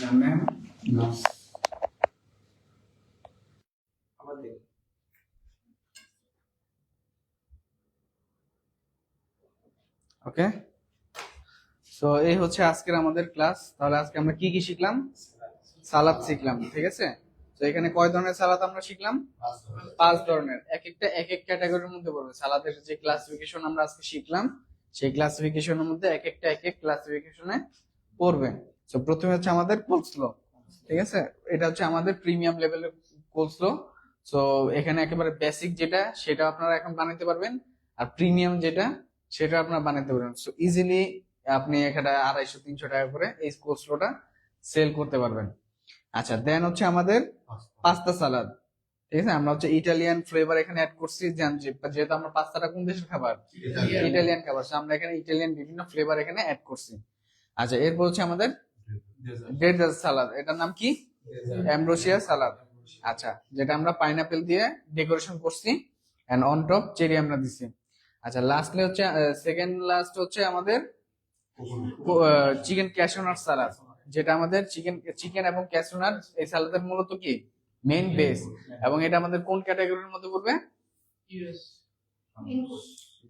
না। আবার দেখি ওকে সো এই হচ্ছে আজকের আমাদের ক্লাস তাহলে আজকে আমরা কি কি শিখলাম? সালাদ শিখলাম ঠিক আছে? তো এখানে কয় ধরনের সালাদ আমরা শিখলাম? পাঁচ ধরনের। এক একটা এক এক ক্যাটাগরির মধ্যে পড়বে। সালাদের যে ক্লাসিফিকেশন আমরা আজকে শিখলাম সেই ক্লাসিফিকেশনের মধ্যে এক একটা এক এক ক্লাসিফিকেশনে পড়বে। তো প্রথমে হচ্ছে আমাদের কোলস্লো ঠিক আছে? এটা হচ্ছে আমাদের প্রিমিয়াম লেভেলের কোলস্লো সো এখানে একেবারে বেসিক যেটা সেটা আপনারা এখন বানাতে পারবেন। আর প্রিমিয়াম যেটা সেটা আপনারা বানাতে পারবেন। সো ইজিলি আপনি এখানে আড়াইশো তিনশো টাকা করে এই কোলস্লোটা সেল করতে পারবেন। আচ্ছা দেন হচ্ছে আমাদের পাস্তা। সালাদ ঠিক আছে? আমরা হচ্ছে ইটালিয়ান ফ্লেভার এখানে অ্যাড করছি যেহেতু আমরা পাস্তাটা কোন দেশের খাবার? ইটালিয়ান খাবার। আমরা এখানে ইটালিয়ান বিভিন্ন ফ্লেভার এখানে অ্যাড করছি। আচ্ছা এরপর হচ্ছে আমাদের ডেজার্ট সালাদ এটার নাম কি? অ্যামব্রোসিয়া সালাদ আচ্ছা যেটা আমরা পাইনাপেল দিয়ে ডেকোরেশন করছি এন্ড অন টপ চেরি আমরা দিছি। আচ্ছা লাস্টলি হচ্ছে সেকেন্ড লাস্ট হচ্ছে আমাদের চিকেন ক্যাশোনাট সালাদ যেটা আমাদের চিকেন চিকেন এবং ক্যাশোনাট এই সালাদের মূলত কি? মেইন বেস এবং এটা আমাদের কোন ক্যাটাগরির মধ্যে পড়বে?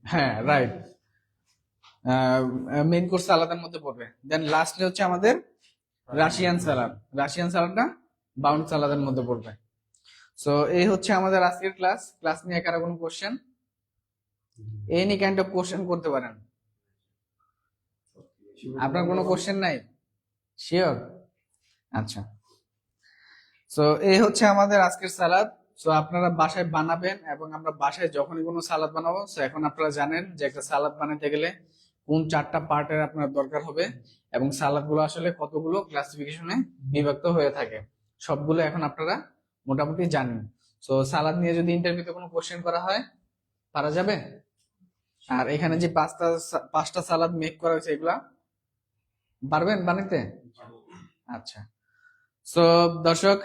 হ্যাঁ রাইট মেইন কোর্স সালাদের মধ্যে পড়বে। দেন লাস্টলি হচ্ছে আমাদের রাশিয়ান সালাদ রাশিয়ান সালাদটা বাউন্ড সালাদের মধ্যে পড়বে। সো এই হচ্ছে আমাদের আজকের ক্লাস ক্লাস নিয়ে কারও কোনো question any kind of question করতে পারেন। আপনার কোনো কোশ্চেন নাই? শিওর আচ্ছা। সো এই হচ্ছে আমাদের আজকের সালাদ সো আপনারা বাসায় বানাবেন এবং আমরা বাসায় যখনই কোনো সালাদ বানাবো সো এখন আপনারা জানেন যে একটা সালাদ বানাতে গেলে কোন চারটা পার্টের আপনার দরকার হবে এবং সালাদগুলো আসলে কতগুলো ক্লাসিফিকেশনে বিভক্ত হয়ে থাকে, সবগুলো এখন আপনারা মোটামুটি জানেন। সো সালাদ নিয়ে যদি ইন্টারভিউতে কোনো কোশ্চেন করা হয়, পারা যাবে? আর এখানে যে পাঁচটা পাঁচটা সালাদ মেক করা হয়েছে, এগুলা পারবেন বানাতে আচ্ছা। সো দর্শক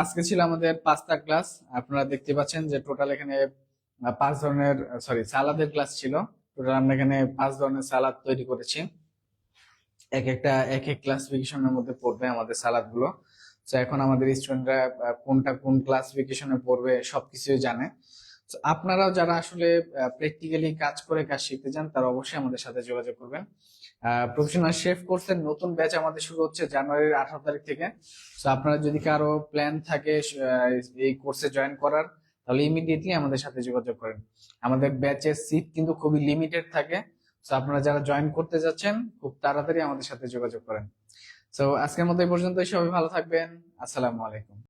আজকে ছিল আমাদের পাঁচটা ক্লাস আপনারা দেখতে পাচ্ছেন যে টোটাল এখানে পাঁচ ধরনের সরি সালাদের ক্লাস ছিল। আমরা এখানে পাঁচ ধরনের সালাদ তৈরি করেছি। এক একটা, এক এক ক্লাসিফিকেশনের মধ্যে পড়বে আমাদের সালাদগুলো তো এখন আমাদের স্টুডেন্টরা কোনটা কোন ক্লাসিফিকেশনে পড়বে সবকিছুই জানে। আপনারাও যারা আসলে প্র্যাকটিক্যালি কাজ করে কাজ শিখতে চান, তারা অবশ্যই আমাদের সাথে যোগাযোগ করবেন। প্রফেশনাল শেফ কোর্সের নতুন ব্যাচ আমাদের শুরু হচ্ছে জানুয়ারির আঠারো তারিখ থেকে। তো আপনারা যদি কারও প্ল্যান থাকে এই কোর্সে জয়েন করার তাহলে ইমিডিয়েটলি আমাদের সাথে যোগাযোগ করেন। আমাদের ব্যাচের সিট কিন্তু খুবই লিমিটেড থাকে। তো আপনারা যারা জয়েন করতে যাচ্ছেন, খুব তাড়াতাড়ি আমাদের সাথে যোগাযোগ করেন। তো আজকের মতো এই পর্যন্তই। সবাই ভালো থাকবেন। আসসালামু আলাইকুম।